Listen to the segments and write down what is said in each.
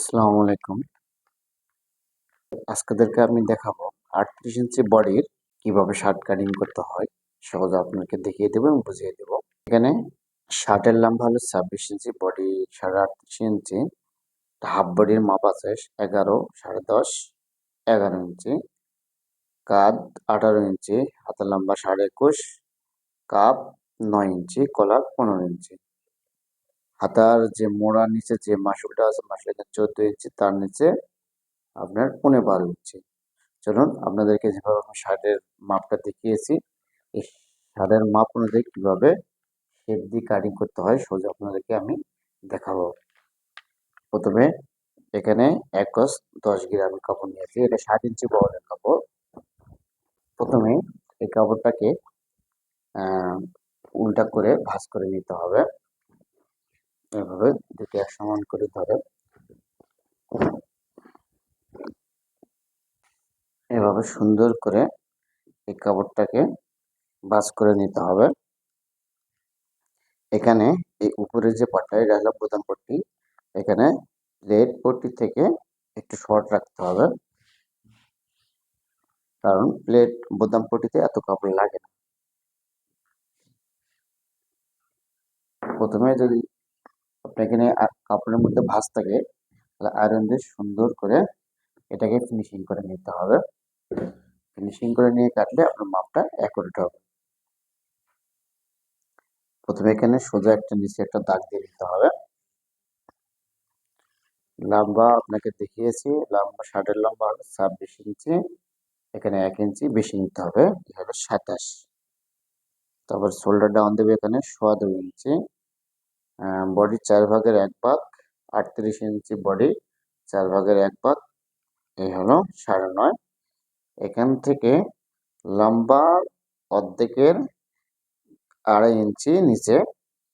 আসসালামু আলাইকুম। আজকেদেরকে আমি দেখাবো আটত্রিশ ইঞ্চি বডির কীভাবে শার্ট কাটিং করতে হয়। সহজে আপনাকে দেখিয়ে দেবো এবং বুঝিয়ে দেবো। এখানে শার্টের লম্বা হলো ছাব্বিশ ইঞ্চি বডি সাড়ে আটত্রিশ ইঞ্চি। হাফ বডির মাপ আছে এগারো, সাড়ে দশ, এগারো ইঞ্চি। কাঁধ আঠারো ইঞ্চি, হাতের লম্বা সাড়ে একুশ, কাপ নয় ইঞ্চি কলার পনেরো ইঞ্চি। হাতার যে মোড়ার নিচে যে মাসুলটা আছে মাসুলটা চোদ্দ ইঞ্চি, তার নিচে আপনার পনেরো বারো ইঞ্চি। চলুন আপনাদেরকে যেভাবে আমি শার্টের মাপটা দেখিয়েছি, এই শার্টের মাপ অনুযায়ী কীভাবে শেপ দিয়ে কাটিং করতে হয়, সোজা আপনাদেরকে আমি দেখাবো। প্রথমে এখানে এক গজ দশ গ্রাম কাপড় নিয়েছি এটা ষাট ইঞ্চি বহরের কাপড়। প্রথমে এই কাপড়টাকে উল্টা করে ভাঁজ করে নিতে হবে। এভাবে দুটি এক সমান করে ধরে। এভাবে সুন্দর করে এই কাপড়টাকে বাস করে নিতে হবে। এখানে এই উপরের যে পাটটা এটা হলো প্রধান পট্টি, এখানে রেড পট্টি থেকে একটু শর্ট রাখতে হবে। কারণ প্লেট বোদাম পট্টিতে এত কাপড় লাগে না। প্রথমে যদি এখানে কাপড়ের মধ্যে ভাঁজ থাকে তাহলে আয়রন দিয়ে সুন্দর করে এটাকে ফিনিশিং করে নিতে হবে। ফিনিশিং করে নিয়ে কাটলে আপনার মাপটা অ্যাকুরেট হবে। প্রথমে এখানে সোজা একটা নিচে একটা দাগ দিয়ে দিতে হবে। লম্বা আপনাকে দেখিয়েছি, লম্বা শার্টের লম্বা হলো ছাব্বিশ ইঞ্চি, এখানে এক ইঞ্চি বেশি নিতে হবে সাতাশ। তারপর শোল্ডার ডাউন দেবে এখানে সোয়া দুই ইঞ্চি। বডির চার ভাগের এক ভাগ, আটত্রিশ ইঞ্চি বডি চার ভাগের এক ভাগ এই হলো সাড়ে নয়। এখান থেকে লম্বা অর্ধেকের আড়াই ইঞ্চি নিচে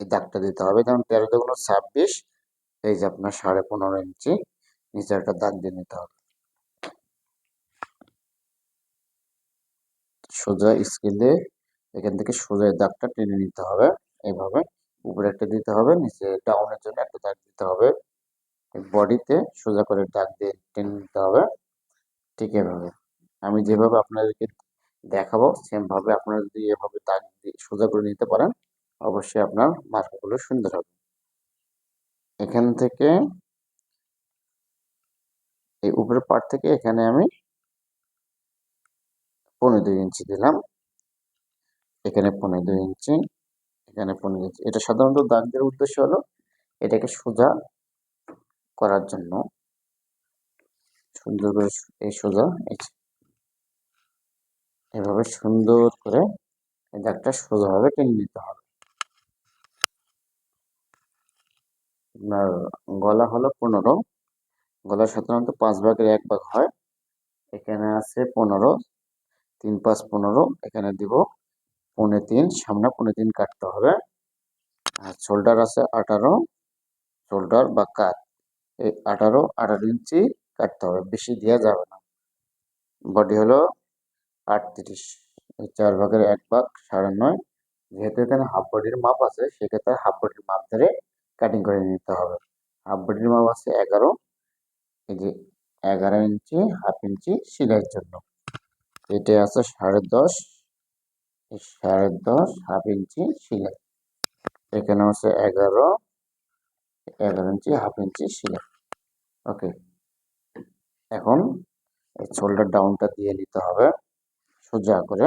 দাগটা দিতে হবে। কারণ তেরো দুগুলো ছাব্বিশ, এই যে আপনার সাড়ে পনেরো ইঞ্চি, নিচে একটা দাগ দিয়ে নিতে হবে। সোজা স্কেলে এখান থেকে সোজা দাগটা টেনে নিতে হবে। এইভাবে উপরে একটা দিতে হবে, নিচে ডাউনের জন্য একটা দাগ দিতে হবে। বডিতে সোজা করে দাগ দিয়ে টেনে নিতে হবে। ঠিক এভাবে। আমি যেভাবে আপনাদেরকে দেখাবো সেমভাবে আপনারা যদি এভাবে দাগ সোজা করে নিতে পারেন, অবশ্যই আপনার মার্কগুলো সুন্দর হবে। এখান থেকে এই উপরের পার্ট থেকে এখানে আমি পনেরো দুই ইঞ্চি দিলাম। এখানে পনেরো দুই ইঞ্চি। এখানে পনেরো ইঞ্চি এটা সাধারণত দাগ দেওয়ার উদ্দেশ্য হলো এটাকে সোজা করার জন্য। সুন্দর করে এই সোজা এভাবে সুন্দর করে এই দাগটা সোজাভাবে টেনে নিতে হবে। আপনার গলা হলো পনেরো। গলা সাধারণত পাঁচ ভাগের এক ভাগ হয়। এখানে আছে পনেরো, তিন পাঁচ পনেরো, এখানে দিব পনেরো তিন, সামনে পনেরো তিন কাটতে হবে। আর শোল্ডার আছে আঠারো, শোল্ডার বা কাত, এই আঠারো আঠারো ইঞ্চি কাটতে হবে, বেশি দেওয়া যাবে না। বডি হলো আটত্রিশ, এই চার ভাগের এক ভাগ সাড়ে নয়। যেহেতু এখানে হাফ বডির মাপ আছে, সেক্ষেত্রে হাফ বডির মাপ ধরে কাটিং করে নিতে হবে। হাফ বডির মাপ আছে এগারো, এই যে এগারো ইঞ্চি, হাফ ইঞ্চি, সেলাইয়ের জন্য। এটা আছে সাড়ে দশ সাড়ে দশ, হাফ ইঞ্চি সেলাই এখানে হচ্ছে এগারো এগারো ইঞ্চি, হাফ ইঞ্চি সেলাই ওকে এখন এই শোল্ডার ডাউনটা দিয়ে নিতে হবে সোজা করে।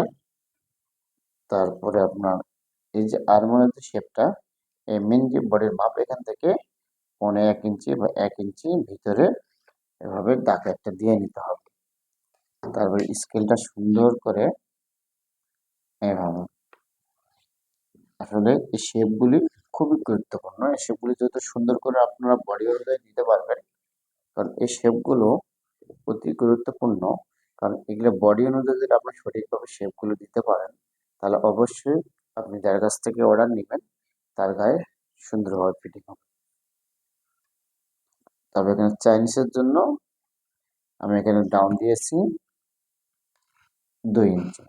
তারপরে আপনার এই যে আরমোনের যে শেপটা এই মেন যে বডির মাপ এখান থেকে পনে এক ইঞ্চি বা এক ইঞ্চি ভিতরে এভাবে দাগ একটা দিয়ে নিতে হবে। তারপরে স্কেলটা সুন্দর করে এভাবে আসলে এই শেপগুলি খুবই গুরুত্বপূর্ণ। এই শেপগুলি যত সুন্দর করে আপনারা বডি অনুযায়ী দিতে পারবেন, কারণ এই শেপগুলো অতি গুরুত্বপূর্ণ। কারণ এগুলো বডি অনুযায়ী যদি আপনি সঠিকভাবে শেপগুলো দিতে পারেন, তাহলে অবশ্যই আপনি যার কাছ থেকে অর্ডার নেবেন, তার গায়ে সুন্দরভাবে ফিটিং হবে। তবে এখানে চাইনিজের জন্য আমি এখানে ডাউন দিয়েছি দুই ইঞ্চি